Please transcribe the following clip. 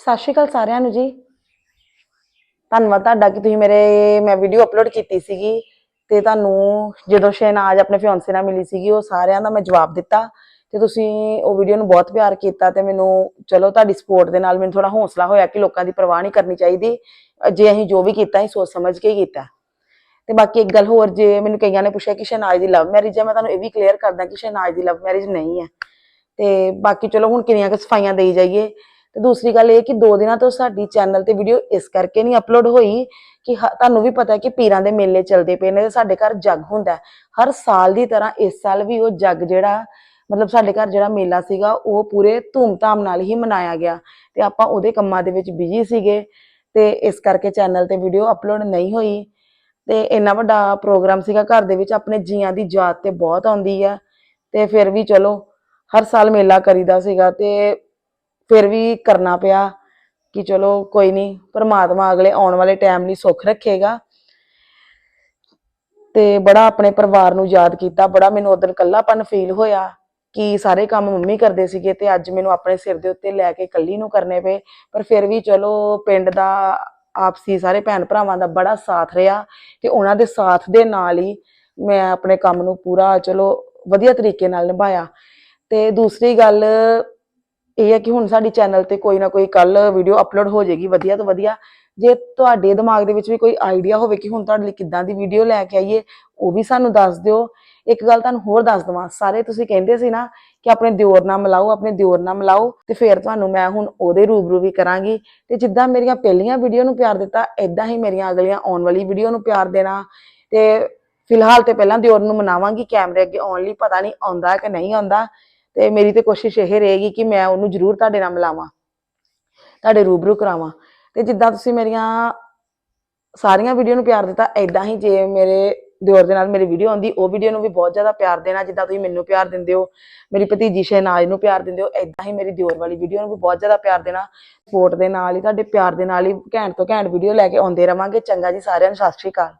ਸਤਿ ਸ਼੍ਰੀ ਅਕਾਲ ਸਾਰਿਆਂ ਨੂੰ ਜੀ। ਧੰਨਵਾਦ ਤੁਹਾਡਾ ਕਿ ਤੁਸੀਂ ਮੇਰੇ, ਮੈਂ ਵੀਡੀਓ ਅਪਲੋਡ ਕੀਤੀ ਸੀਗੀ ਤੇ ਤੁਹਾਨੂੰ ਜਦੋਂ ਸ਼ਹਿਨਾਜ਼ ਆਪਣੇ ਫਿਆਂਸੇ ਨਾਲ ਮਿਲੀ ਸੀਗੀ, ਉਹ ਸਾਰਿਆਂ ਦਾ ਮੈਂ ਜਵਾਬ ਦਿੱਤਾ ਤੇ ਤੁਸੀਂ ਉਹ ਵੀਡੀਓ ਨੂੰ ਬਹੁਤ ਪਿਆਰ ਕੀਤਾ ਤੇ ਮੈਨੂੰ, ਚਲੋ ਤੁਹਾਡੀ ਸਪੋਰਟ ਦੇ ਨਾਲ ਮੈਨੂੰ ਥੋੜਾ ਹੌਸਲਾ ਹੋਇਆ ਕਿ ਲੋਕਾਂ ਦੀ ਪਰਵਾਹ ਨਹੀਂ ਕਰਨੀ ਚਾਹੀਦੀ। ਜੇ ਅਸੀਂ ਜੋ ਵੀ ਕੀਤਾ, ਅਸੀਂ ਸੋਚ ਸਮਝ ਕੇ ਹੀ ਕੀਤਾ। ਤੇ ਬਾਕੀ ਇੱਕ ਗੱਲ ਹੋਰ, ਜੇ ਮੈਨੂੰ ਕਈਆਂ ਨੇ ਪੁੱਛਿਆ ਕਿ ਸ਼ਹਿਨਾਜ਼ ਦੀ ਲਵ ਮੈਰਿਜ ਹੈ ਮੈਂ ਤੁਹਾਨੂੰ ਇਹ ਵੀ ਕਲੀਅਰ ਕਰਦਾ ਕਿ ਸ਼ਹਿਨਾਜ਼ ਦੀ ਲਵ ਮੈਰਿਜ ਨਹੀਂ ਹੈ ਤੇ ਬਾਕੀ ਚਲੋ ਹੁਣ ਕਿੰਨੀਆਂ ਕੁ ਸਫਾਈਆਂ ਦੇਈ ਜਾਈਏ। ਤੇ ਦੂਸਰੀ ਗੱਲ ਇਹ ਕਿ ਦੋ ਦਿਨਾਂ ਤੋਂ ਸਾਡੀ ਚੈਨਲ ਤੇ ਵੀਡੀਓ ਇਸ ਕਰਕੇ ਨਹੀਂ ਅਪਲੋਡ ਹੋਈ ਕਿ ਹ- ਤੁਹਾਨੂੰ ਵੀ ਪਤਾ ਹੈ ਕਿ ਪੀਰਾਂ ਦੇ ਮੇਲੇ ਚੱਲਦੇ ਪਏ ਨੇ ਤੇ ਸਾਡੇ ਘਰ ਜੱਗ ਹੁੰਦਾ ਹਰ ਸਾਲ ਦੀ ਤਰ੍ਹਾਂ ਇਸ ਸਾਲ ਵੀ ਉਹ ਜੱਗ ਜਿਹੜਾ, ਮਤਲਬ ਸਾਡੇ ਘਰ ਜਿਹੜਾ ਮੇਲਾ ਸੀਗਾ, ਉਹ ਪੂਰੇ ਧੂਮ-ਧਾਮ ਨਾਲ ਹੀ ਮਨਾਇਆ ਗਿਆ ਤੇ ਆਪਾਂ ਉਹਦੇ ਕੰਮਾਂ ਦੇ ਵਿੱਚ ਬਿਜ਼ੀ ਸੀਗੇ ਤੇ ਇਸ ਕਰਕੇ ਚੈਨਲ ਤੇ ਵੀਡੀਓ ਅਪਲੋਡ ਨਹੀਂ ਹੋਈ ਤੇ ਇੰਨਾ ਵੱਡਾ ਪ੍ਰੋਗਰਾਮ ਸੀਗਾ ਘਰ ਦੇ ਵਿੱਚ, ਆਪਣੇ ਜੀਆਂ ਦੀ ਯਾਦ ਤੇ ਬਹੁਤ ਆਉਂਦੀ ਆ ਤੇ ਫਿਰ ਵੀ ਚਲੋ, ਹਰ ਸਾਲ ਮੇਲਾ ਕਰੀਦਾ ਸੀਗਾ ਤੇ ਫਿਰ ਵੀ ਕਰਨਾ ਪਿਆ ਕਿ ਚਲੋ ਕੋਈ ਨਹੀਂ, ਪਰਮਾਤਮਾ ਅਗਲੇ ਆਉਣ ਵਾਲੇ ਟਾਈਮ ਲਈ ਸੁੱਖ ਰੱਖੇਗਾ। ਤੇ ਬੜਾ ਆਪਣੇ ਪਰਿਵਾਰ ਨੂੰ ਯਾਦ ਕੀਤਾ, ਬੜਾ ਮੈਨੂੰ ਉਦੋਂ ਇਕੱਲਾਪਨ ਫੀਲ ਹੋਇਆ ਕਿ ਸਾਰੇ ਕੰਮ ਮੰਮੀ ਕਰਦੇ ਸੀਗੇ ਤੇ ਅੱਜ ਮੈਨੂੰ ਆਪਣੇ ਸਿਰ ਦੇ ਉੱਤੇ ਲੈ ਕੇ ਇਕੱਲੀ ਨੂੰ ਕਰਨੇ ਪਏ। ਪਰ ਫਿਰ ਵੀ ਚਲੋ ਪਿੰਡ ਦਾ ਆਪਸੀ ਸਾਰੇ ਭੈਣ ਭਰਾਵਾਂ ਦਾ ਬੜਾ ਸਾਥ ਰਿਹਾ ਤੇ ਉਹਨਾਂ ਦੇ ਸਾਥ ਦੇ ਨਾਲ ਹੀ ਮੈਂ ਆਪਣੇ ਕੰਮ ਨੂੰ ਪੂਰਾ ਚਲੋ ਵਧੀਆ ਤਰੀਕੇ ਨਾਲ ਨਿਭਾਇਆ। ਤੇ ਦੂਸਰੀ ਗੱਲ ਇਹ ਹੈ ਕਿ ਹੁਣ ਸਾਡੀ ਚੈਨਲ ਤੇ ਕੋਈ ਨਾ ਕੋਈ ਕੱਲ ਵੀਡੀਓ ਅਪਲੋਡ ਹੋ ਜਾਏਗੀ, ਵਧੀਆ ਤੋਂ ਵਧੀਆ। ਜੇ ਤੁਹਾਡੇ ਦਿਮਾਗ ਦੇ ਵਿੱਚ ਵੀ ਕੋਈ ਆਈਡੀਆ ਹੋਵੇ ਕਿ ਹੁਣ ਤੁਹਾਡੇ ਲਈ ਕਿੱਦਾਂ ਦੀ ਵੀਡੀਓ ਲੈ ਕੇ ਆਈਏ, ਉਹ ਵੀ ਸਾਨੂੰ ਦੱਸ ਦਿਓ। ਇੱਕ ਗੱਲ ਤੁਹਾਨੂੰ ਹੋਰ ਦੱਸ ਦਵਾਂ, ਸਾਰੇ ਤੁਸੀਂ ਕਹਿੰਦੇ ਸੀ ਨਾ ਕਿ ਆਪਣੇ ਦਿਓਰ ਨਾਲ ਮਿਲਾਓ, ਆਪਣੇ ਦਿਓਰ ਨਾਲ ਮਿਲਾਓ, ਤੇ ਫਿਰ ਤੁਹਾਨੂੰ ਮੈਂ ਹੁਣ ਉਹਦੇ ਰੂਬਰੂ ਵੀ ਕਰਾਂਗੀ। ਤੇ ਜਿੱਦਾਂ ਮੇਰੀਆਂ ਪਹਿਲੀਆਂ ਵੀਡੀਓ ਨੂੰ ਪਿਆਰ ਦਿੱਤਾ ਇਦਾਂ ਹੀ ਮੇਰੀਆਂ ਅਗਲੀਆਂ ਆਉਣ ਵਾਲੀ ਵੀਡੀਓ ਨੂੰ ਪਿਆਰ ਦੇਣਾ। ਤੇ ਫਿਲਹਾਲ ਤੇ ਪਹਿਲਾਂ ਦਿਓਰ ਨੂੰ ਮਨਾਵਾਂਗੀ, ਕੈਮਰੇ ਅੱਗੇ ਆਉਣ ਲਈ ਪਤਾ ਨਹੀਂ ਆਉਂਦਾ ਕਿ ਨਹੀਂ ਆਉਂਦਾ। ਤੇ ਮੇਰੀ ਤੇ ਕੋਸ਼ਿਸ਼ ਇਹ ਰਹੇਗੀ ਕਿ ਮੈਂ ਉਹਨੂੰ ਜ਼ਰੂਰ ਤੁਹਾਡੇ ਨਾਲ ਮਿਲਾਵਾਂ, ਤੁਹਾਡੇ ਰੂਬਰੂ ਕਰਾਵਾਂ। ਤੇ ਜਿੱਦਾਂ ਤੁਸੀਂ ਮੇਰੀਆਂ ਸਾਰੀਆਂ ਵੀਡੀਓ ਨੂੰ ਪਿਆਰ ਦਿੱਤਾ ਐਦਾਂ ਹੀ ਜੇ ਮੇਰੇ ਦਿਓਰ ਦੇ ਨਾਲ ਮੇਰੀ ਵੀਡੀਓ ਆਉਂਦੀ, ਉਹ ਵੀਡੀਓ ਨੂੰ ਵੀ ਬਹੁਤ ਜ਼ਿਆਦਾ ਪਿਆਰ ਦੇਣਾ, ਜਿੱਦਾਂ ਤੁਸੀਂ ਮੈਨੂੰ ਪਿਆਰ ਦਿੰਦੇ ਹੋ, ਮੇਰੀ ਭਤੀਜੀ ਸ਼ਹਿਨਾਜ਼ ਨੂੰ ਪਿਆਰ ਦਿੰਦੇ ਹੋ ਐਦਾਂ ਹੀ ਮੇਰੀ ਦਿਓਰ ਵਾਲੀ ਵੀਡੀਓ ਨੂੰ ਵੀ ਬਹੁਤ ਜ਼ਿਆਦਾ ਪਿਆਰ ਦੇਣਾ ਸਪੋਰਟ ਦੇ ਨਾਲ ਹੀ, ਤੁਹਾਡੇ ਪਿਆਰ ਦੇ ਨਾਲ ਹੀ ਘੈਂਟ ਤੋਂ ਘੈਂਟ ਵੀਡੀਓ ਲੈ ਕੇ ਆਉਂਦੇ ਰਵਾਂਗੇ। ਚੰਗਾ ਜੀ ਸਾਰਿਆਂ ਨੂੰ, ਸਤਿ ਸ਼੍ਰੀ ਅਕਾਲ।